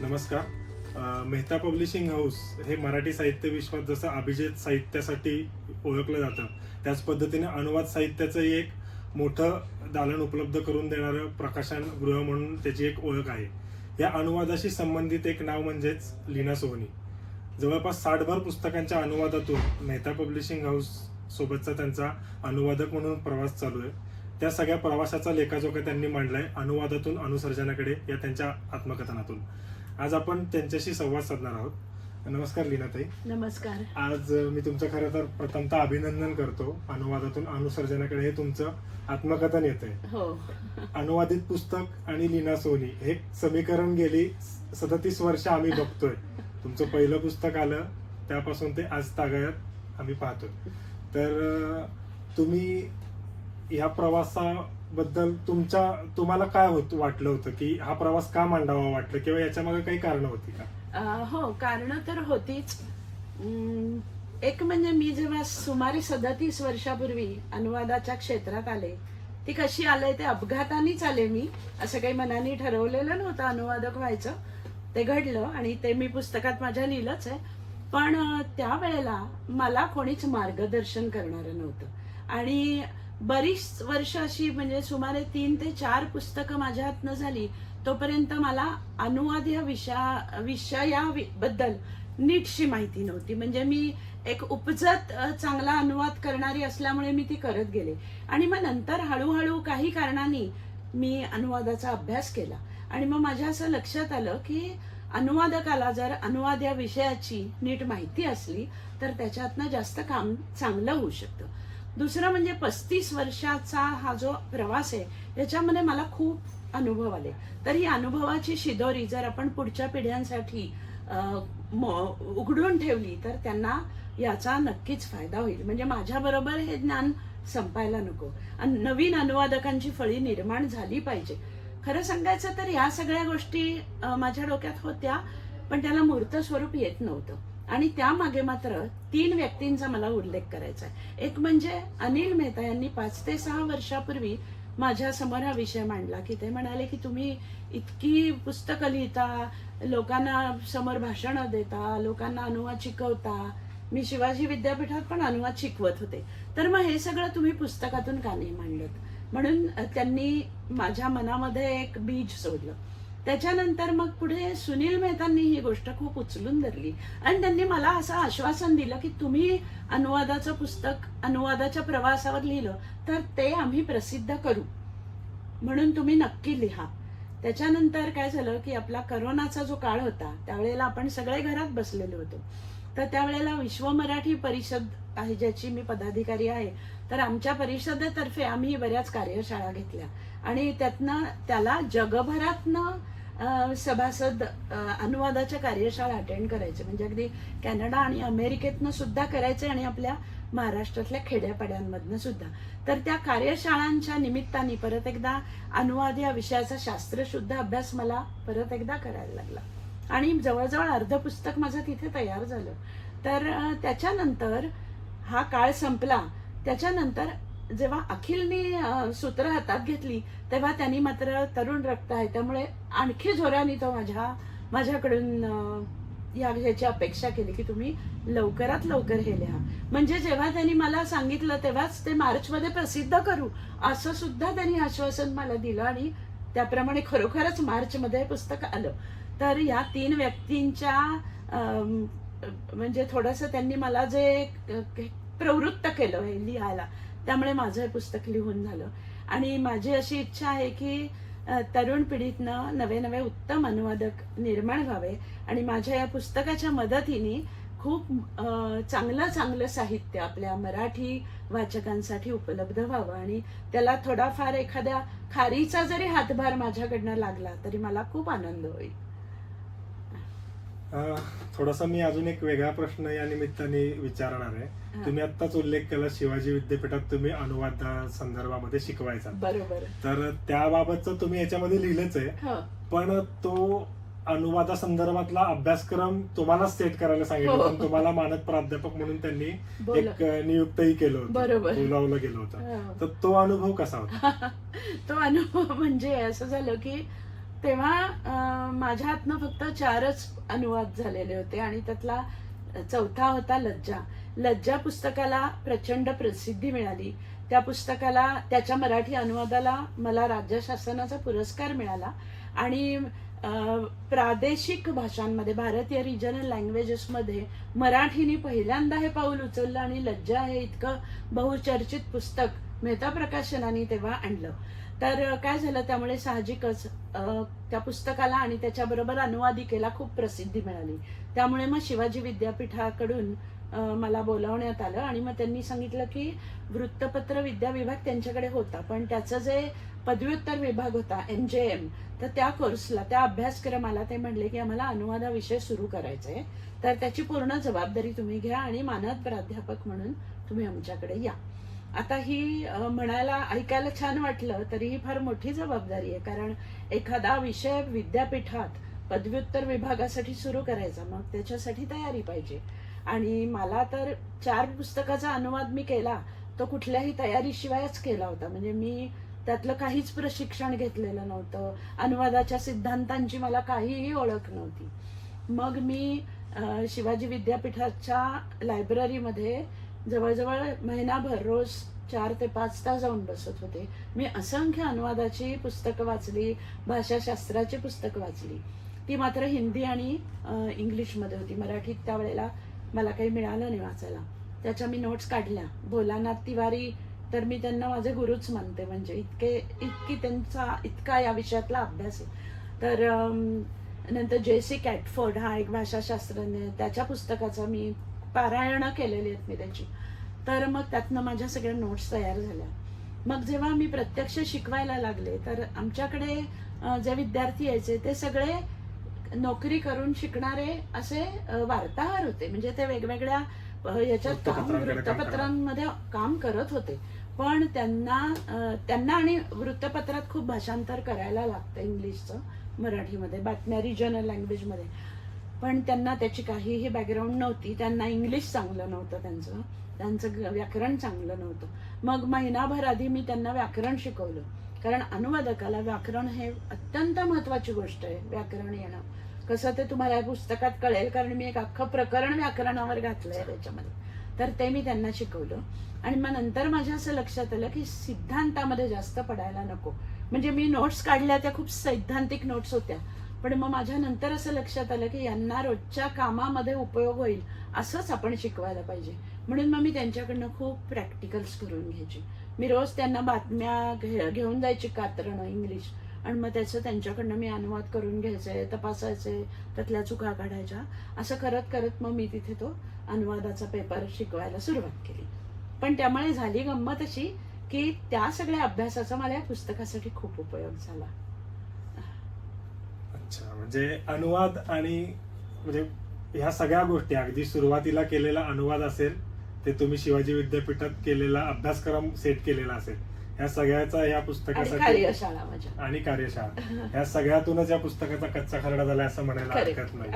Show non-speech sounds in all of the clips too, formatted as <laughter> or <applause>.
नमस्कार. Mehta publishing house हे मराठी साहित्य विश्वात जसं अभिजित साहित्यासाठी ओळखलं जातं त्याच पद्धतीने अनुवाद साहित्याचं एक मोठं दालन उपलब्ध करून देणारं प्रकाशन गृह म्हणून त्याची एक ओळख आहे. या अनुवादाशी संबंधित एक नाव म्हणजेच लीना सोहनी. जवळपास साठभर पुस्तकांच्या अनुवादातून मेहता पब्लिशिंग हाऊस सोबतचा त्यांचा अनुवादक म्हणून प्रवास चालू आहे. त्या सगळ्या प्रवासाचा लेखाजोखा त्यांनी मांडलाय अनुवादातून अनुसर्जनाकडे या त्यांच्या आत्मकथनातून. आज आपण त्यांच्याशी संवाद साधणार आहोत. नमस्कार लीनाताई. नमस्कार. आज मी तुमचं खरं तर प्रथमतः अभिनंदन करतो. अनुवादातून अनुसर्जनाकडे हे तुमचं आत्मकथन येत आहे हो. अनुवादित पुस्तक आणि लीना सोनी हे समीकरण गेली सदतीस वर्ष आम्ही बघतोय. तुमचं पहिलं पुस्तक आलं त्यापासून ते आज तागायत आम्ही पाहतोय. तर तुम्ही ह्या बद्दल तुमच्या तुम्हाला काय होत वाटलं होतं की हा प्रवास का मांडावा वाटलं किंवा याच्या मागे काही कारण होती का? अं, हो कारण तर होतीच. अं, एक म्हणजे मी जेव्हा सुमारे सदतीस वर्षापूर्वी अनुवादाच्या क्षेत्रात आले ती कशी आले ते अपघातानेच आले मी असं काही मनाने ठरवलेलं नव्हतं अनुवादक व्हायचं. ते घडलं आणि ते मी पुस्तकात माझ्या लिहिलंच आहे. पण अं, त्यावेळेला मला कोणीच मार्गदर्शन करणारं नव्हतं. आणि बरीच वर्ष अशी म्हणजे सुमारे तीन ते चार पुस्तकं माझ्या हातनं झाली तोपर्यंत मला अनुवाद ह्या विषया विषयाबद्दल नीटशी माहिती नव्हती. म्हणजे मी एक उपजत चांगला अनुवाद करणारी असल्यामुळे मी ती करत गेले. आणि मग नंतर हळूहळू काही कारणांनी मी अनुवादाचा अभ्यास केला. आणि मग माझ्या असं लक्षात आलं की अनुवादकाला जर अनुवाद या विषयाची नीट माहिती असली तर त्याच्यातनं जास्त काम चांगलं होऊ शकतं. दुसरं म्हणजे पस्तीस वर्षाचा हा जो प्रवास आहे याच्यामध्ये मला खूप अनुभव आले. तर ही अनुभवाची शिदोरी जर आपण पुढच्या पिढ्यांसाठी उघडून ठेवली तर त्यांना याचा नक्कीच फायदा होईल. म्हणजे माझ्या बरोबर हे ज्ञान संपायला नको. आणि नवीन अनुवादकांची फळी निर्माण झाली पाहिजे. खरं सांगायचं तर या सगळ्या गोष्टी माझ्या डोक्यात होत्या पण त्याला मूर्त स्वरूप येत नव्हतं. आणि त्यामागे मात्र तीन व्यक्तींचा मला उल्लेख करायचा आहे. एक म्हणजे अनिल मेहता यांनी पाच ते सहा वर्षापूर्वी माझ्यासमोर हा विषय मांडला की ते म्हणाले की तुम्ही इतकी पुस्तकं लिहिता लोकांना समोर भाषणं देता लोकांना अनुवाद शिकवता. मी शिवाजी विद्यापीठात पण अनुवाद शिकवत होते. तर मग हे सगळं तुम्ही पुस्तकातून का नाही मांडलं म्हणून त्यांनी माझ्या मनामध्ये एक बीज सोडलं. त्याच्यानंतर मग पुढे सुनील मेहतांनी ही गोष्ट खूप उचलून धरली. आणि त्यांनी मला असं आश्वासन दिलं की तुम्ही अनुवादाचं पुस्तक अनुवादाच्या प्रवासावर लिहिलं तर ते आम्ही प्रसिद्ध करू. म्हणून तुम्ही नक्की लिहा. त्याच्यानंतर काय झालं की आपला करोनाचा जो काळ होता त्यावेळेला आपण सगळे घरात बसलेलो होतो. तर त्यावेळेला विश्व मराठी परिषद आहे ज्याची मी पदाधिकारी आहे तर आमच्या परिषदेतर्फे आम्ही बऱ्याच कार्यशाळा घेतल्या. आणि त्यातनं त्याला जगभरातनं सभासद अनुवादाच्या कार्यशाळा अटेंड करायचे. म्हणजे अगदी कॅनडा आणि अमेरिकेतनं सुद्धा करायचे आणि आपल्या महाराष्ट्रातल्या खेड्यापाड्यांमधनं सुद्धा. तर त्या कार्यशाळांच्या निमित्ताने परत एकदा अनुवाद या विषयाचा शास्त्रशुद्ध अभ्यास मला परत एकदा करायला लागला. आणि जवळजवळ अर्ध पुस्तक माझं तिथे तयार झालं. तर त्याच्यानंतर हा काळ संपला. त्याच्यानंतर जेव्हा अखिलने सूत्र हातात घेतली तेव्हा त्यांनी मात्र तरुण रक्त आहे. त्यामुळे आणखी जोराने तो माझ्या माझ्याकडून या ह्याची अपेक्षा केली की तुम्ही लवकरात लवकर हे लिहा. म्हणजे जेव्हा त्यांनी मला सांगितलं तेव्हाच ते मार्चमध्ये प्रसिद्ध करू असं सुद्धा त्यांनी आश्वासन मला दिलं आणि त्याप्रमाणे खरोखरच मार्चमध्ये पुस्तक आलं. तर या तीन व्यक्तींच्या म्हणजे थोडंसं त्यांनी मला जे प्रवृत्त केलं हे लिहायला त्यामुळे माझं हे पुस्तक लिहून झालं. आणि माझी अशी इच्छा आहे की तरुण पिढीतनं नवे नवे उत्तम अनुवादक निर्माण व्हावे. आणि माझ्या या पुस्तकाच्या मदतीने खूप चांगलं चांगलं साहित्य आपल्या मराठी वाचकांसाठी उपलब्ध व्हावं. आणि त्याला थोडाफार एखाद्या खारीचा जरी हातभार माझ्याकडनं लागला तरी मला खूप आनंद होईल. थोडासा मी अजून एक वेगळा प्रश्न या निमित्ताने विचारणार आहे. हा. तुम्ही आत्ताच उल्लेख केला शिवाजी विद्यापीठात तुम्ही अनुवाद संदर्भामध्ये शिकवायचा. बरोबर. तर त्याबाबतचं तुम्ही याच्यामध्ये लिहिलंच आहे. हो. पण तो अनुवादा संदर्भातला अभ्यासक्रम तुम्हालाच सेट करायला सांगितलं हो. पण तुम्हाला मानद प्राध्यापक म्हणून त्यांनी एक नियुक्तही केलं होतं. बरोबर. बोलावलं गेलं होतं. हो. तर तो अनुभव कसा होता? <laughs> तो अनुभव म्हणजे असं झालं की तेव्हा माझ्या हातनं फक्त चारच अनुवाद झालेले होते आणि त्यातला चौथा होता लज्जा. लज्जा पुस्तकाला प्रचंड प्रसिद्धी मिळाली. त्या पुस्तकाला त्याच्या मराठी अनुवादाला मला राज्य शासनाचा पुरस्कार मिळाला आणि प्रादेशिक भाषांमध्ये भारतीय रिजनल लँग्वेजेसमध्ये मराठीने पहिल्यांदा हे पाऊल उचललं आणि लज्जा हे इतकं बहुचर्चित पुस्तक मेहता प्रकाशनाने तेव्हा आणलं. तर काय झालं त्यामुळे साहजिकच त्या पुस्तकाला आणि त्याच्याबरोबर अनुवादिकेला खूप प्रसिद्धी मिळाली. त्यामुळे मग शिवाजी विद्यापीठाकडून मला बोलावण्यात आलं आणि मग त्यांनी सांगितलं की वृत्तपत्र विद्या विभाग त्यांच्याकडे होता पण त्याचं जे पदव्युत्तर विभाग होता एम जे एम तर त्या कोर्सला त्या अभ्यासक्रमाला ते म्हणले की आम्हाला अनुवादाविषय सुरू करायचा आहे तर त्याची पूर्ण जबाबदारी तुम्ही घ्या आणि मानद प्राध्यापक म्हणून तुम्ही आमच्याकडे या. आता ही म्हणायला ऐकायला छान वाटलं तरी ही फार मोठी जबाबदारी आहे. कारण एखादा विषय विद्यापीठात पदव्युत्तर विभागासाठी सुरू करायचा मग त्याच्यासाठी तयारी पाहिजे. आणि मला तर चार पुस्तकाचा अनुवाद मी केला तो कुठल्याही तयारीशिवायच केला होता. म्हणजे मी त्यातलं काहीच प्रशिक्षण घेतलेलं नव्हतं. अनुवादाच्या सिद्धांतांची मला काहीही ओळख नव्हती. मग मी शिवाजी विद्यापीठाच्या लायब्ररीमध्ये जवळजवळ महिनाभर रोज चार ते पाच तास जाऊन बसत होते. मी असंख्य अनुवादाची पुस्तकं वाचली भाषाशास्त्राची पुस्तकं वाचली. ती मात्र हिंदी आणि इंग्लिशमध्ये होती. मराठीत त्यावेळेला मला काही मिळालं नाही वाचायला. त्याच्या मी नोट्स काढल्या. भोलानाथ तिवारी तर मी त्यांना माझे गुरुच मानते. म्हणजे इतके इतकी त्यांचा इतका या विषयातला अभ्यास आहे. तर नंतर जे सी कॅटफोर्ड हा एक भाषाशास्त्रज्ञ त्याच्या पुस्तकाचा मी पारायणं केलेली आहेत मी त्याची. तर मग त्यातनं माझ्या सगळ्या नोट्स तयार झाल्या. मग जेव्हा मी प्रत्यक्ष शिकवायला लागले तर आमच्याकडे जे विद्यार्थी यायचे ते सगळे नोकरी करून शिकणारे असे वार्ताहर होते. म्हणजे ते वेगवेगळ्या याच्यात काम वृत्तपत्रांमध्ये काम करत होते. पण त्यांना त्यांना आणि वृत्तपत्रात खूप भाषांतर करायला लागतं इंग्लिशचं मराठीमध्ये बातम्या रिजनल लँग्वेजमध्ये पण त्यांना त्याची काहीही बॅकग्राऊंड नव्हती. त्यांना इंग्लिश चांगलं नव्हतं त्यांचं. त्यांचं व्याकरण चांगलं नव्हतं. मग महिनाभर आधी मी त्यांना व्याकरण शिकवलं. कारण अनुवादकाला व्याकरण हे अत्यंत महत्वाची गोष्ट आहे व्याकरण येणं. कसं ते तुम्हाला या पुस्तकात कळेल कारण मी एक अख्खं प्रकरण व्याकरणावर घातलंय त्याच्यामध्ये. तर ते मी त्यांना शिकवलं. आणि मग नंतर माझ्या असं लक्षात आलं की सिद्धांतामध्ये जास्त पडायला नको. म्हणजे मी नोट्स काढल्या त्या खूप सैद्धांतिक नोट्स होत्या. पण मग माझ्या नंतर असं लक्षात आलं की यांना रोजच्या कामामध्ये उपयोग होईल असंच आपण शिकवायला पाहिजे. म्हणून मग मी त्यांच्याकडनं खूप प्रॅक्टिकल्स करून घ्यायची. मी रोज त्यांना बातम्या घे- घेऊन जायची कातरणं इंग्लिश आणि मग त्याचं त्यांच्याकडनं मी अनुवाद करून घ्यायचे तपासायचे त्यातल्या चुका काढायच्या. असं करत करत मग मी तिथे तो अनुवादाचा पेपर शिकवायला सुरुवात केली. पण त्यामुळे झाली गंमत अशी की त्या सगळ्या अभ्यासाचा मला या पुस्तकासाठी खूप उपयोग झाला. अच्छा म्हणजे अनुवाद आणि म्हणजे ह्या सगळ्या गोष्टी अगदी सुरुवातीला केलेला अनुवाद असेल ते तुम्ही शिवाजी विद्यापीठात केलेला अभ्यासक्रम सेट केलेला असेल ह्या सगळ्याचा ह्या आणि पुस्तकासाठी आणि कार्यशाळा. ह्या सगळ्यातूनच या पुस्तकाचा कच्चा खरडा झाला असं म्हणायला. हरकत नाही.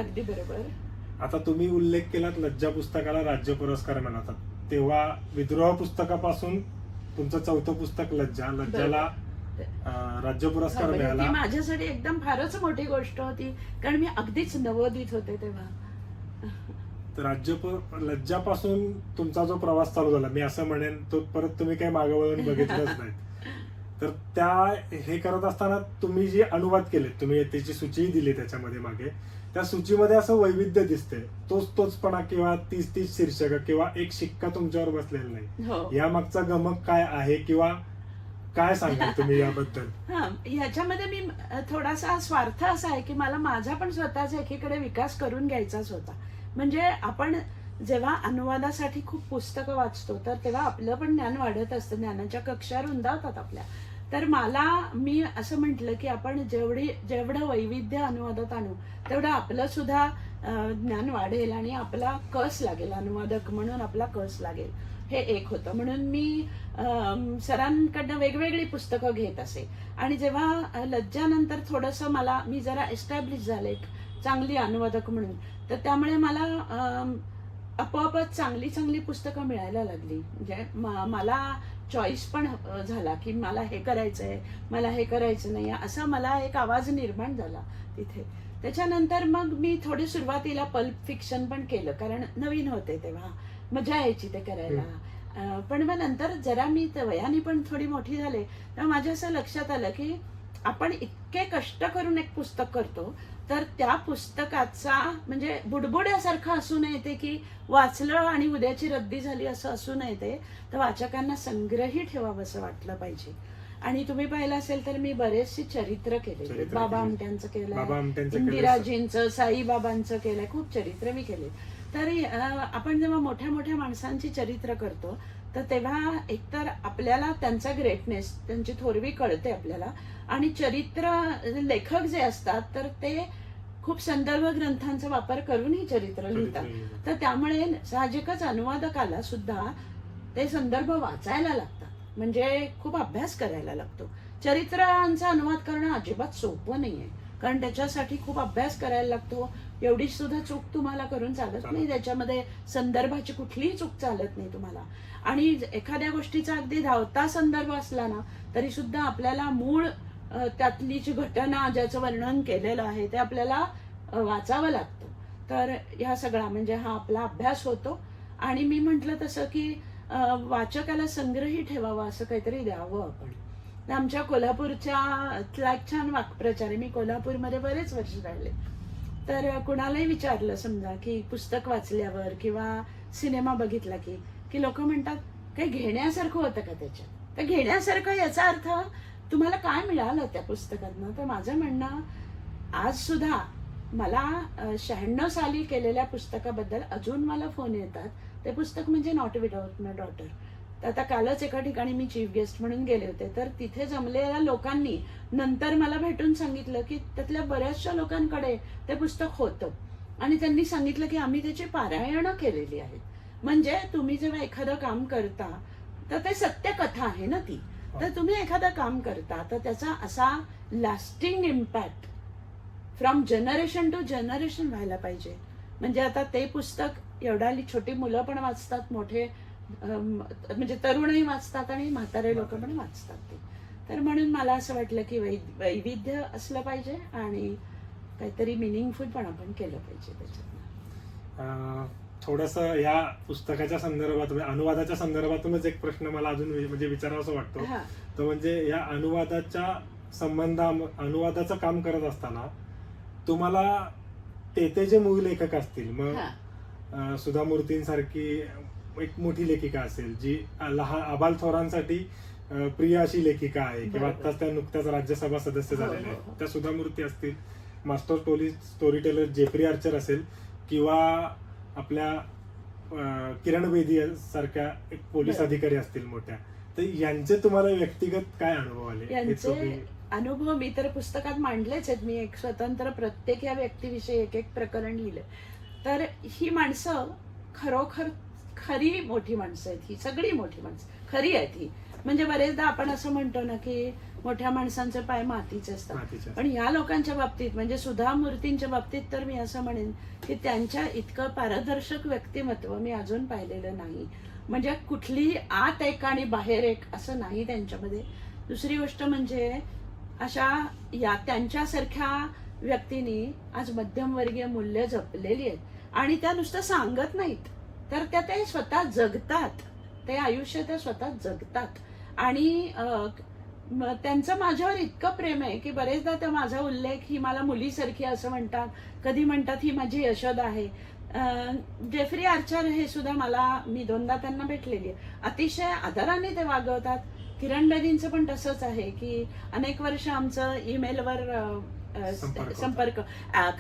आता तुम्ही उल्लेख केलात लज्जा पुस्तकाला राज्य पुरस्कार मिळतात तेव्हा विद्रोह पुस्तकापासून तुमचं चौथं पुस्तक लज्जा लज्जाला राज्य पुरस्कार म्हणजे मिळाला. ती माझ्यासाठी एकदम फारच मोठी गोष्ट होती. कारण मी अगदीच नवोदित होते तेव्हा. तर राज्य लज्जापासून तुमचा जो प्रवास चालू झाला मी असं म्हणेन तो परत तुम्ही काही मागं वळून बघितलंच <laughs> नाही तर त्या हे करत असताना तुम्ही जे अनुवाद केले तुम्ही त्याची सूची दिली त्याच्यामध्ये मागे. त्या सूचीमध्ये असं वैविध्य दिसते तोच तोचपणा किंवा तीस तीस शीर्षक किंवा एक शिक्का तुमच्यावर बसलेला नाही. हो. या मागचा गमक काय आहे किंवा काय सांगाल तुम्ही याबद्दल? हा ह्याच्यामध्ये मी थोडासा स्वार्थ असा आहे की मला माझा पण स्वतःचा एकीकडे विकास करून घ्यायचाच होता. म्हणजे आपण जेव्हा अनुवादासाठी खूप पुस्तकं वाचतो तर तेव्हा आपलं पण ज्ञान वाढत असतं. ज्ञानाच्या कक्षा रुंदावतात आपल्या. तर मला मी असं म्हटलं की आपण जेवढी जेवढं वैविध्य अनुवादात आणू तेवढं आपलं सुद्धा ज्ञान वाढेल आणि आपला कस लागेल अनुवादक म्हणून आपला कस लागेल. हे एक होतं. म्हणून मी सरांकडनं वेगवेगळी पुस्तकं घेत असे. आणि जेव्हा लज्जानंतर थोडंसं मला मी जरा एस्टॅब्लिश झाले एक चांगली अनुवादक म्हणून. तर त्यामुळे मला आपोआपच चांगली चांगली पुस्तकं मिळायला लागली. म्हणजे मला चॉईस पण झाला की मला हे करायचंय मला हे करायचं नाही असा मला एक आवाज निर्माण झाला तिथे. त्याच्यानंतर मग मी थोडी सुरुवातीला पल्प फिक्शन पण केलं कारण नवीन होते तेव्हा. मजा यायची ते करायला. पण मग नंतर जरा मी वयाने पण थोडी मोठी झाले तेव्हा माझ्या असं लक्षात आलं की आपण इतके कष्ट करून एक पुस्तक करतो तर त्या पुस्तकाचा म्हणजे बुडबुड्यासारखं असू नये ते की वाचलं आणि उद्याची रद्दी झाली असं असू नये ते तर वाचकांना संग्रही ठेवावं असं वाटलं पाहिजे. आणि तुम्ही पाहिलं असेल तर मी बरेचसे चरित्र केले. चरित्र बाबा केले. आमट्यांचं केलं बाबा आमट्यांचं केलं. इंदिराजींचं साईबाबांचं केलंय खूप चरित्र मी केले. तर आपण जेव्हा मोठ्या मोठ्या माणसांची चरित्र करतो तर तेव्हा एकतर आपल्याला त्यांचा ग्रेटनेस त्यांची थोरवी कळते आपल्याला. आणि चरित्र लेखक जे असतात तर ते खूप संदर्भ ग्रंथांचा वापर करून ही चरित्र लिहितात. तर त्यामुळे साहजिकच अनुवादकाला सुद्धा ते संदर्भ वाचायला लागतात. म्हणजे खूप अभ्यास करायला लागतो. चरित्रांचा अनुवाद करणं अजिबात सोपं नाहीये. कारण त्याच्यासाठी खूप अभ्यास करायला लागतो. एवढी सुद्धा चूक तुम्हाला करून चालत. नाही. त्याच्यामध्ये संदर्भाची कुठलीही चूक चालत नाही तुम्हाला. आणि एखाद्या गोष्टीचा अगदी धावता संदर्भ असला ना तरी सुद्धा आपल्याला मूळ त्यातली जी घटना ज्याचं वर्णन केलेलं आहे ते आपल्याला वाचावं लागतं. तर ह्या सगळा म्हणजे हा आपला अभ्यास होतो. आणि मी म्हंटल तसं की वाचकाला संग्रही ठेवावा असं काहीतरी द्यावं आपण. आमच्या कोल्हापूरच्या एक छान वाक्प्रचार आहे. मी कोल्हापूरमध्ये बरेच वर्ष राहिले. तर कुणालाही विचारलं समजा की पुस्तक वाचल्यावर किंवा सिनेमा बघितला की की लोक म्हणतात काही घेण्यासारखं होतं का त्याच्यात? तर घेण्यासारखं याचा अर्थ तुम्हाला काय मिळालं त्या पुस्तकातनं? तर माझं म्हणणं आज सुद्धा मला शहाण्णव साली केलेल्या पुस्तकाबद्दल अजून मला फोन येतात. ते पुस्तक म्हणजे नॉट विदाउट माय डॉटर तर आता कालच एका ठिकाणी मी चीफ गेस्ट म्हणून गेले होते. तर तिथे जमलेल्या लोकांनी नंतर मला भेटून सांगितलं की त्यातल्या बऱ्याचशा लोकांकडे ते पुस्तक होतं. आणि त्यांनी सांगितलं की आम्ही त्याची पारायणं केलेली आहेत. म्हणजे तुम्ही जेव्हा एखादं काम करता तर ते सत्य कथा आहे ना ती. तर तुम्ही एखादं काम करता तर त्याचा असा lasting impact from generation to generation व्हायला पाहिजे. म्हणजे आता ते पुस्तक एवढाली छोटी मुलं पण वाचतात मोठे म्हणजे तरुणही वाचतात आणि म्हातारे लोक पण वाचतात. ते. तर म्हणून मला असं वाटलं की वै वैविध्य असलं पाहिजे आणि काहीतरी मिनिंगफुल पण आपण केलं पाहिजे त्याच्यात थोडस या पुस्तकाच्या संदर्भात म्हणजे अनुवादाच्या संदर्भातूनच एक प्रश्न मला अजून म्हणजे विचारावा वाटतो. हा. तो म्हणजे या अनुवादाच्या संबंधा अनुवादाचं काम करत असताना तुम्हाला ते ते जे मूळ लेखक असतील मग सुधा मूर्तींसारखी एक मोठी लेखिका असेल जी लहान अबाल थोरांसाठी प्रिय अशी लेखिका आहे किंवा. आत्ताच त्या नुकत्याच राज्यसभा सदस्य झालेल्या हो, आहेत हो. त्या सुधा मूर्ती असतील master story storyteller Jeffrey Archer असेल किंवा आपल्या किरण बेदी सारख्या एक पोलीस. अधिकारी असतील मोठ्या तर यांचे तुम्हाला व्यक्तिगत काय अनुभव आले अनुभव मी तर पुस्तकात मांडलेच आहेत मी एक स्वतंत्र प्रत्येक या व्यक्तीविषयी एक एक प्रकरण लिहिलं तर ही माणसं खरोखर खरी मोठी माणसं आहेत ही सगळी मोठी माणसं. खरी आहेत ही. म्हणजे बरेचदा आपण असं म्हणतो ना की मोठ्या माणसांचे पाय मातीचे असतात. पण या लोकांच्या बाबतीत म्हणजे सुधा मूर्तींच्या बाबतीत तर मी असं म्हणेन की त्यांच्या इतकं पारदर्शक व्यक्तिमत्व मी अजून पाहिलेलं नाही. म्हणजे कुठलीही आत एक आणि बाहेर एक असं नाही त्यांच्यामध्ये. दुसरी गोष्ट म्हणजे अशा या त्यांच्यासारख्या व्यक्तींनी आज मध्यमवर्गीय मूल्य जपलेली आहेत. आणि त्या नुसतं सांगत नाहीत. तर त्या ते स्वतः जगतात. ते आयुष्य त्या स्वतः जगतात. आणि त्यांचं माझ्यावर इतकं प्रेम आहे की बरेचदा त्या माझा उल्लेख ही मला मुलीसारखी असं म्हणतात. कधी म्हणतात ही माझी यशद आहे. जेफ्री आर्चर हे सुद्धा मला मी दोनदा त्यांना भेटलेली आहे. अतिशय आदराने ते वागवतात. किरण बेदींचं पण तसंच आहे की अनेक वर्ष आमचं ईमेलवर संपर्क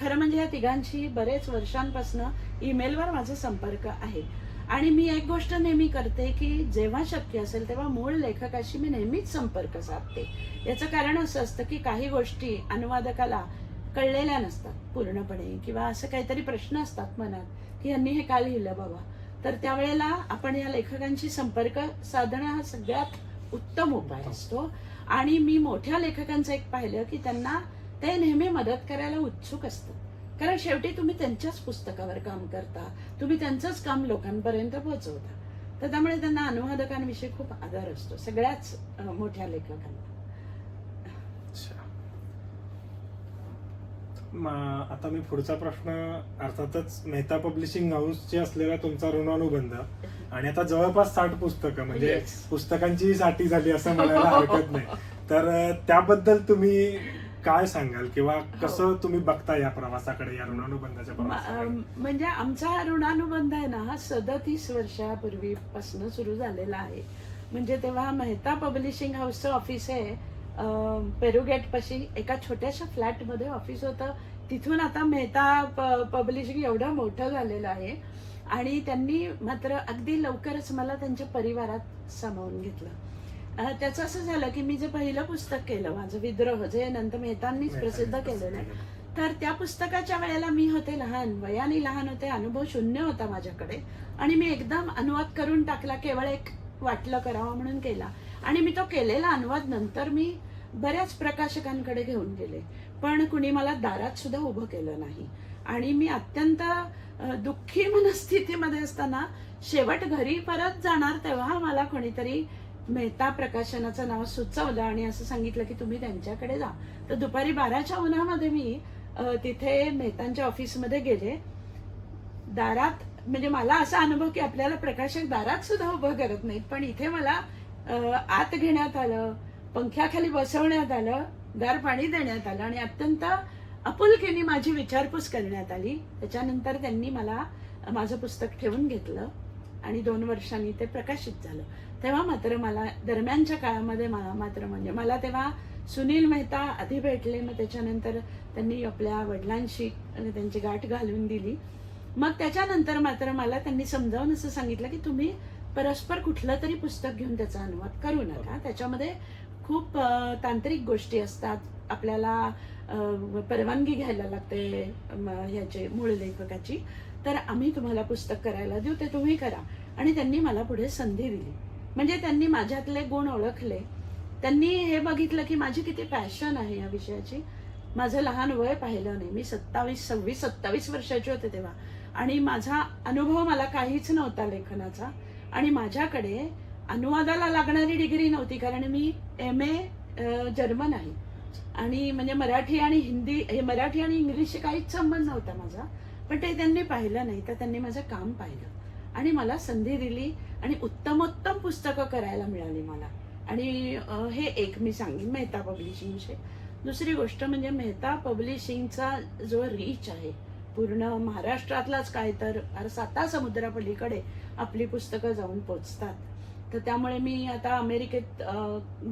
खरं म्हणजे या तिघांशी बरेच वर्षांपासून ईमेलवर माझा संपर्क आहे. आणि मी एक गोष्ट नेहमी करते की जेव्हा शक्य असेल तेव्हा मूळ लेखकाशी मी नेहमीच संपर्क साधते. याचं कारण असं असतं की काही गोष्टी अनुवादकाला कळलेल्या नसतात पूर्णपणे किंवा असं काहीतरी प्रश्न असतात मनात की यांनी हे का लिहिलं बाबा? तर त्यावेळेला आपण या लेखकांशी संपर्क साधणं हा सगळ्यात उत्तम उपाय असतो. आणि मी मोठ्या लेखकांचं एक पाहिलं की त्यांना ते नेहमी मदत करायला उत्सुक असतात कारण शेवटी तुम्ही त्यांच्याच पुस्तकावर काम करता. तुम्ही त्यांचंच काम लोकांपर्यंत पोहोचवता. तर त्यामुळे त्यांना अनुवादकांविषयी खूप आदर असतो. सगळ्याच मोठ्या लेखकांना. आता मी पुढचा प्रश्न अर्थातच मेहता पब्लिशिंग हाऊसचे असलेला तुमचा ऋणानुबंध. आणि आता जवळपास साठ पुस्तकं म्हणजे Yes. पुस्तकांची साठी झाली असं म्हणायला हरकत नाही. तर त्याबद्दल तुम्ही काय सांगाल किंवा कसं तुम्ही बघता या प्रवासाकडे या ऋणानुबंधाच्या प्रवासाकडे? म्हणजे आमचा ऋणानुबंध आहे ना हा सदतीस वर्षापूर्वीपासून सुरू झालेला आहे. म्हणजे तेव्हा मेहता पब्लिशिंग हाऊसचं ऑफिस आहे. पेरुगेट पाशी एका छोट्याशा फ्लॅटमध्ये ऑफिस होतं. तिथून आता मेहता प- पब्लिशिंग एवढं मोठं झालेलं आहे. आणि त्यांनी मात्र अगदी लवकरच मला त्यांच्या परिवारात सामावून घेतलं. त्याचं असं झालं की मी जे पहिलं पुस्तक केलं माझं विद्रोह जे नंतर मेहतांनीच प्रसिद्ध केलेलं आहे तर त्या पुस्तकाच्या वेळेला मी होते लहान वयाने लहान होते अनुभव शून्य होता माझ्याकडे. आणि मी एकदम अनुवाद करून टाकला केवळ एक वाटलं करावं म्हणून केला. आणि मी तो केलेला अनुवाद नंतर मी बऱ्याच प्रकाशकांकडे घेऊन गेले पण कुणी मला दारात सुद्धा उभं केलं नाही. आणि मी अत्यंत दुःखी मनस्थितीमध्ये असताना शेवट घरी परत जाणार तेव्हा मला कोणीतरी मेहता प्रकाशनाचं नाव सुचवलं आणि असं सांगितलं की तुम्ही त्यांच्याकडे जा. तर दुपारी बाराच्या उन्हामध्ये मी तिथे मेहतांच्या ऑफिसमध्ये गेले. दारात म्हणजे मला असा अनुभव की आपल्याला प्रकाशक दारात सुद्धा उभं करत नाहीत पण इथे मला आत घेण्यात आलं पंख्याखाली बसवण्यात आलं गार पाणी देण्यात आलं आणि अत्यंत आपुलकीने माझी विचारपूस करण्यात आली. त्याच्यानंतर त्यांनी मला माझं पुस्तक ठेवून घेतलं. आणि दोन वर्षांनी ते प्रकाशित झालं. तेव्हा मात्र मला दरम्यानच्या काळामध्ये मला मात्र म्हणजे मला तेव्हा सुनील मेहता आधी भेटले मग त्याच्यानंतर त्यांनी आपल्या वडिलांशी त्यांची गाठ घालून दिली. मग त्याच्यानंतर मात्र मला त्यांनी समजावून असं सांगितलं की तुम्ही परस्पर कुठलं तरी पुस्तक घेऊन त्याचा अनुवाद करू नका. त्याच्यामध्ये खूप तांत्रिक गोष्टी असतात. आपल्याला परवानगी घ्यायला लागते ह्याचे मूळ लेखकाची. तर आम्ही तुम्हाला पुस्तक करायला देऊ ते तुम्ही करा. आणि त्यांनी मला पुढे संधी दिली. म्हणजे त्यांनी माझ्यातले गुण ओळखले. त्यांनी हे बघितलं की माझी किती पॅशन आहे या विषयाची. माझं लहान वय पाहिलं नाही. मी सत्तावीस सव्वीस सत्तावीस वर्षाची होते तेव्हा. आणि माझा अनुभव मला काहीच नव्हता लेखनाचा. आणि माझ्याकडे अनुवादाला लागणारी डिग्री नव्हती कारण मी एम ए जर्मन आहे. आणि म्हणजे मराठी आणि हिंदी हे मराठी आणि इंग्लिशशी काहीच संबंध नव्हता माझा. पण ते त्यांनी पाहिलं नाही तर त्यांनी माझं काम पाहिलं. आणि मला संधी दिली आणि उत्तमोत्तम पुस्तकं करायला मिळाली मला. आणि हे एक मी सांगेन मेहता पब्लिशिंगचे. दुसरी गोष्ट म्हणजे मेहता पब्लिशिंगचा जो रीच आहे पूर्ण महाराष्ट्रातलाच काय तर साता समुद्रापलीकडे आपली पुस्तकं जाऊन पोचतात. तर त्यामुळे मी आता अमेरिकेत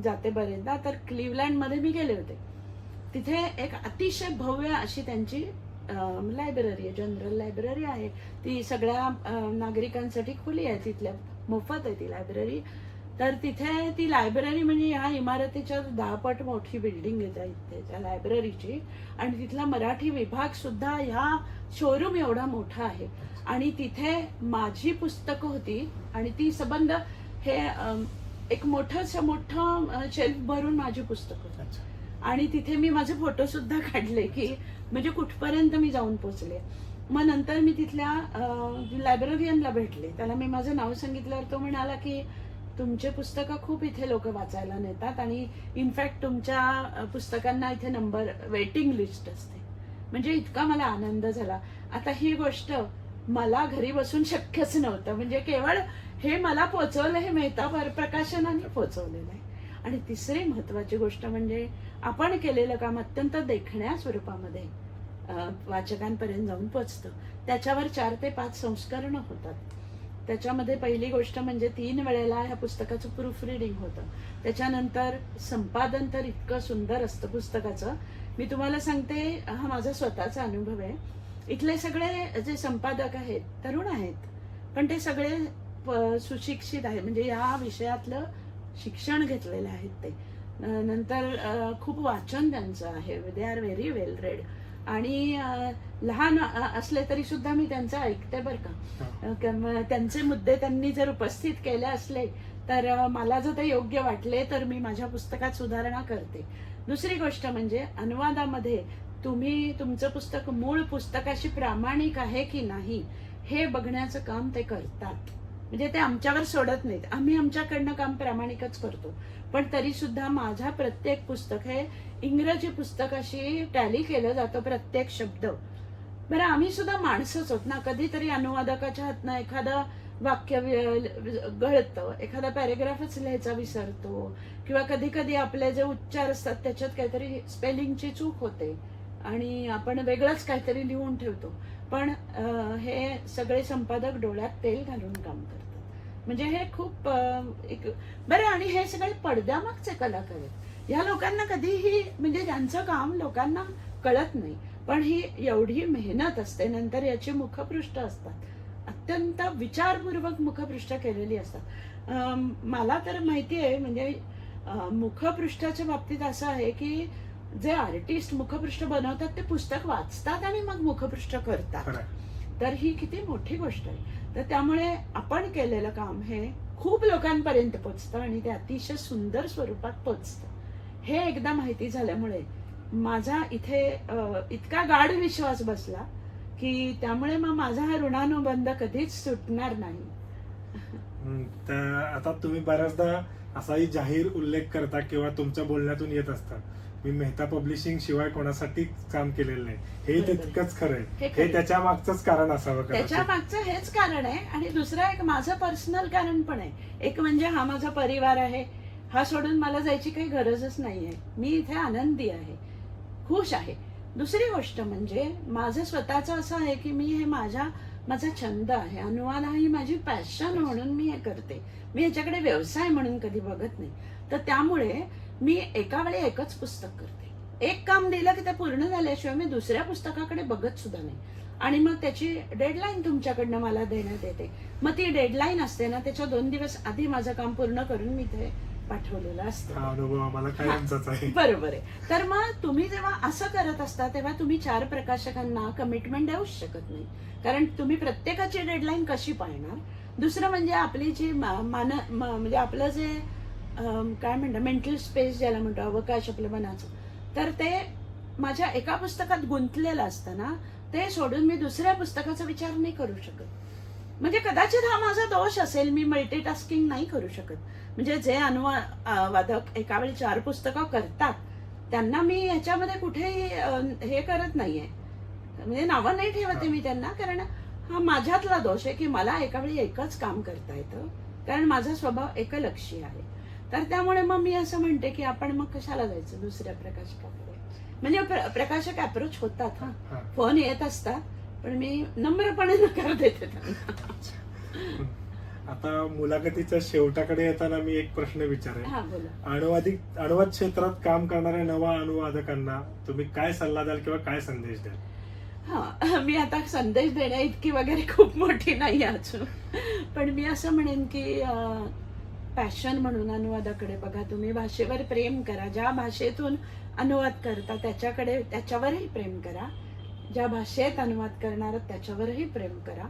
जाते बरेचदा. तर क्लिवलँडमध्ये मी गेले होते. तिथे एक अतिशय भव्य अशी त्यांची लायब्ररी आहे जनरल लायब्ररी आहे. ती सगळ्या नागरिकांसाठी खुली आहे. तिथल्या मोफत आहे ती लायब्ररी तर तिथे ती लायब्ररी म्हणजे ह्या इमारतीच्या दहापट मोठी बिल्डिंग आहे त्या इथे त्या लायब्ररीची आणि तिथला मराठी विभाग सुद्धा ह्या शोरूम एवढा मोठा आहे. आणि तिथे माझी पुस्तकं होती. आणि ती संबंध हे एक मोठं मोठं शेल्फ भरून माझी पुस्तकं होती. आणि तिथे मी माझे फोटो सुद्धा काढले की म्हणजे कुठपर्यंत मी जाऊन पोचले. मग नंतर मी तिथल्या लायब्ररियनला भेटले. त्याला मी माझं नाव सांगितल्यावर तो म्हणाला की तुमचे पुस्तकं खूप इथे लोक वाचायला नेतात आणि इनफॅक्ट तुमच्या पुस्तकांना इथे नंबर वेटिंग लिस्ट असते. म्हणजे इतका मला आनंद झाला. आता ही गोष्ट मला घरी बसून शक्यच नव्हतं. म्हणजे केवळ हे मला पोचवलं हे मेहता प्रकाशनाने पोचवलेलं आहे. आणि तिसरी महत्वाची गोष्ट म्हणजे आपण केलेलं काम अत्यंत देखण्या स्वरूपामध्ये वाचकांपर्यंत जाऊन पोचतं. त्याच्यावर चार ते पाच संस्करणं होतात. त्याच्यामध्ये पहिली गोष्ट म्हणजे तीन वेळेला ह्या पुस्तकाचं प्रूफ रिडिंग होतं. त्याच्यानंतर संपादन तर इतकं सुंदर असतं पुस्तकाचं. मी तुम्हाला सांगते हा माझा स्वतःचा अनुभव आहे. इथले सगळे जे संपादक आहेत तरुण आहेत पण ते सगळे सुशिक्षित आहेत. म्हणजे या विषयातलं शिक्षण घेतलेले आहेत ते. नंतर खूप वाचन त्यांचं आहे. They are very well read आणि लहान असले तरी सुद्धा मी त्यांचं ऐकते बरं का. त्यांचे मुद्दे त्यांनी जर उपस्थित केले असले तर मला जर ते योग्य वाटले तर मी माझ्या पुस्तकात सुधारणा करते. दुसरी गोष्ट म्हणजे अनुवादामध्ये तुम्ही तुमचं पुस्तक मूळ पुस्तकाशी प्रामाणिक आहे की नाही हे बघण्याचं काम ते करतात. म्हणजे ते आमच्यावर सोडत नाहीत. आम्ही आमच्याकडनं काम प्रामाणिकच करतो. पण तरी सुद्धा माझा प्रत्येक पुस्तक हे इंग्रजी पुस्तकाशी टॅली केलं जातं प्रत्येक शब्द. बरं आम्ही सुद्धा माणसंच होत ना. कधीतरी अनुवादकाच्या हातनं एखादं वाक्य गळतं एखादा पॅरेग्राफच लिहायचा विसरतो किंवा कधी कधी आपले जे उच्चार असतात त्याच्यात काहीतरी स्पेलिंगची चूक होते. आणि आपण वेगळंच काहीतरी लिहून ठेवतो. पण हे सगळे संपादक डोळ्यात तेल घालून काम करतात. म्हणजे हे खूप एक बरं आणि हे सगळे पडद्यामागचे कलाकार आहेत. ह्या लोकांना कधीही म्हणजे त्यांचं काम लोकांना कळत नाही पण ही एवढी मेहनत असते नंतर याची मुखपृष्ठ असतात. अत्यंत विचारपूर्वक मुखपृष्ठ केलेली असतात. मला तर माहिती आहे म्हणजे मुखपृष्ठाच्या बाबतीत असं आहे की जे आर्टिस्ट मुखपृष्ठ बनवतात ते पुस्तक वाचतात आणि मग मुखपृष्ठ करतात. तर ही किती मोठी गोष्ट आहे. तर त्यामुळे आपण केलेलं काम हे खूप लोकांपर्यंत पोचतं आणि ते अतिशय सुंदर स्वरूपात पोचतं. हे एकदा माहिती झाल्यामुळे माझा इथे इतका गाढ विश्वास बसला की त्यामुळे मग माझा हा ऋणानुबंध कधीच सुटणार नाही. आता तुम्ही बऱ्याचदा असाही जाहीर उल्लेख करता किंवा तुमच्या बोलण्यातून येत असता. मी मेहता पब्लिशिंग शिवाय कोणासाठी काम केलेलं नाही. हे. तितकंच खरं आहे. हे. त्याच्या मागचंच कारण असावं त्याच्या मागचं हेच कारण आहे आणि दुसरं एक माझं पर्सनल कारण पण आहे. एक म्हणजे हा माझा परिवार आहे. हा सोडून मला जायची काही गरजच नाही आहे मी इथे आनंदी आहे. खुश आहे. दुसरी गोष्ट म्हणजे माझं स्वतःचं असं आहे की मी हे माझ्या माझा छंद आहे. अनुवाद हा ही माझी पॅशन म्हणून मी हे करते. मी ह्याच्याकडे व्यवसाय म्हणून कधी बघत नाही. तर त्यामुळे मी एका वेळी एकच पुस्तक करते. एक काम दिलं की ते पूर्ण झाल्याशिवाय मी दुसऱ्या पुस्तकाकडे बघत सुद्धा नाही. आणि मग त्याची डेडलाईन तुमच्याकडनं मला देण्यात येते. मग ती डेडलाईन असते ना त्याच्या दोन दिवस आधी माझं काम पूर्ण करून मी ते पाठवलेलं असतं. <laughs> बरोबर आहे. तर मग तुम्ही जेव्हा असं करत असता तेव्हा तुम्ही चार प्रकाशकांना कमिटमेंट देऊच शकत नाही. कारण तुम्ही प्रत्येकाची डेडलाईन कशी पाळणार? दुसरं म्हणजे आपली जी मान म्हणजे आपलं जे काय म्हणतात मेंटल स्पेस ज्याला म्हणतो अवकाश आपल्या मनाचं. तर ते माझ्या एका पुस्तकात गुंतलेलं असतं ना ते सोडून मी दुसऱ्या पुस्तकाचा विचार नाही करू शकत. म्हणजे कदाचित हा माझा दोष असेल मी मल्टीटास्किंग नाही करू शकत. म्हणजे जे अनुवादक एका वेळी चार पुस्तकं करतात त्यांना मी ह्याच्यामध्ये कुठेही हे करत नाहीये. म्हणजे नावं नाही ठेवते मी त्यांना कारण हा माझ्यातला दोष आहे की मला एका वेळी एकच काम करता येतं. कारण माझा स्वभाव एकलक्षी आहे. तर त्यामुळे मग मी असं म्हणते की आपण मग कशाला जायचं दुसऱ्या प्रकाशकाकडे म्हणजे प्र- प्रकाशक अप्रोच होतात हा. फोन येत असतात पण मी नम्रपणे नकार देते आता मुलाखतीच्या शेवटाकडे येताना मी एक प्रश्न विचारेन. हा अनुवादिक अनुवाद क्षेत्रात काम करणाऱ्या नवा अनुवादकांना तुम्ही काय सल्ला द्याल किंवा काय संदेश द्याल? हा मी आता संदेश देण्या इतकी वगैरे खूप मोठी नाही अजून. पण मी असं म्हणेन की पॅशन म्हणून अनुवादाकडे बघा. तुम्ही भाषेवर प्रेम करा. ज्या भाषेतून अनुवाद करता त्याच्याकडे त्याच्यावरही प्रेम करा. ज्या भाषेत अनुवाद करणार त्याच्यावरही प्रेम करा.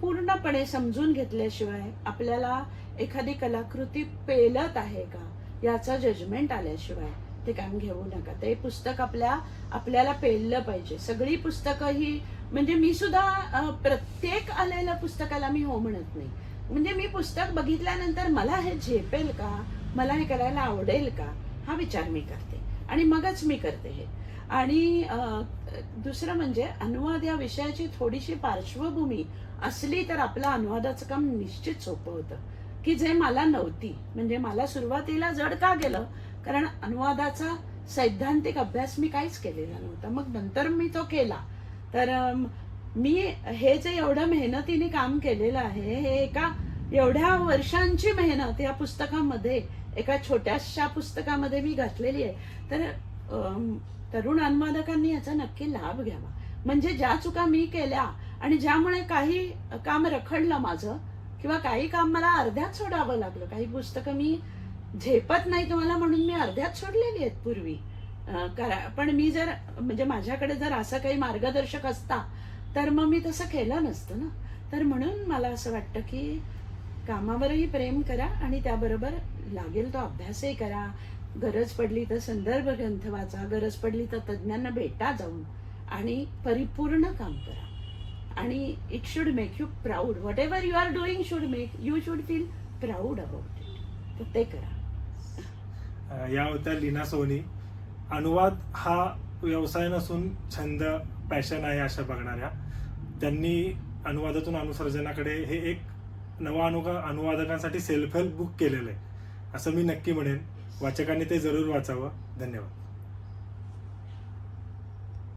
पूर्णपणे समजून घेतल्याशिवाय आपल्याला एखादी कलाकृती पेलत आहे का याचं जजमेंट आल्याशिवाय ते काम घेऊ नका. ते पुस्तक आपल्या आपल्याला पेललं पाहिजे. सगळी पुस्तकं ही म्हणजे मी सुद्धा प्रत्येक आलेल्या पुस्तकाला मी हो म्हणत नाही. म्हणजे मी पुस्तक बघितल्यानंतर मला हे झेपेल का? मला हे करायला आवडेल का? हा विचार मी करते. आणि मगच मी करते हे. आणि दुसरं म्हणजे अनुवाद या विषयाची थोडीशी पार्श्वभूमी असली तर आपलं अनुवादाचं काम निश्चित सोपं होतं. की जे मला नव्हती म्हणजे मला सुरुवातीला जड का गेलं? कारण अनुवादाचा सैद्धांतिक अभ्यास मी काहीच केलेला नव्हता. मग नंतर मी तो केला. तर मी हे जे एवढं मेहनतीने काम केलेलं आहे हे एका एवढ्या वर्षांची मेहनत या पुस्तकामध्ये एका छोट्याशा पुस्तकामध्ये मी घातलेली आहे. तर तरुण अनुवादकांनी याचा नक्की लाभ घ्यावा. म्हणजे ज्या चुका मी केल्या आणि ज्यामुळे काही काम रखडलं माझं किंवा काही काम मला अर्ध्यात सोडावं लागलं काही पुस्तकं मी झेपत नाही तुम्हाला म्हणून मी अर्ध्यात सोडलेली आहेत पूर्वी. करा- पण मी जर म्हणजे माझ्याकडे जर असं काही मार्गदर्शक असता तर मग मी तसं केलं नसतं ना. तर म्हणून मला असं वाटतं की कामावरही प्रेम करा आणि त्याबरोबर लागेल तो अभ्यासही करा. गरज पडली तर संदर्भ ग्रंथ वाचा गरज पडली तर तज्ज्ञांना भेटा जाऊन आणि परिपूर्ण काम करा. आणि it should make you proud whatever you are doing should make you should feel proud about it तर ते करा. या होत्या लीना सोनी. अनुवाद हा व्यवसाय नसून छंद पॅशन आहे अशा बघणाऱ्या. त्यांनी अनुवादातून अनुसर्जनाकडे हे एक नवा अनुगा अनुवादकांसाठी सेल्फ हेल्प बुक केलेलं आहे. असं मी नक्की म्हणेन. वाचकांनी ते जरूर वाचावं. धन्यवाद.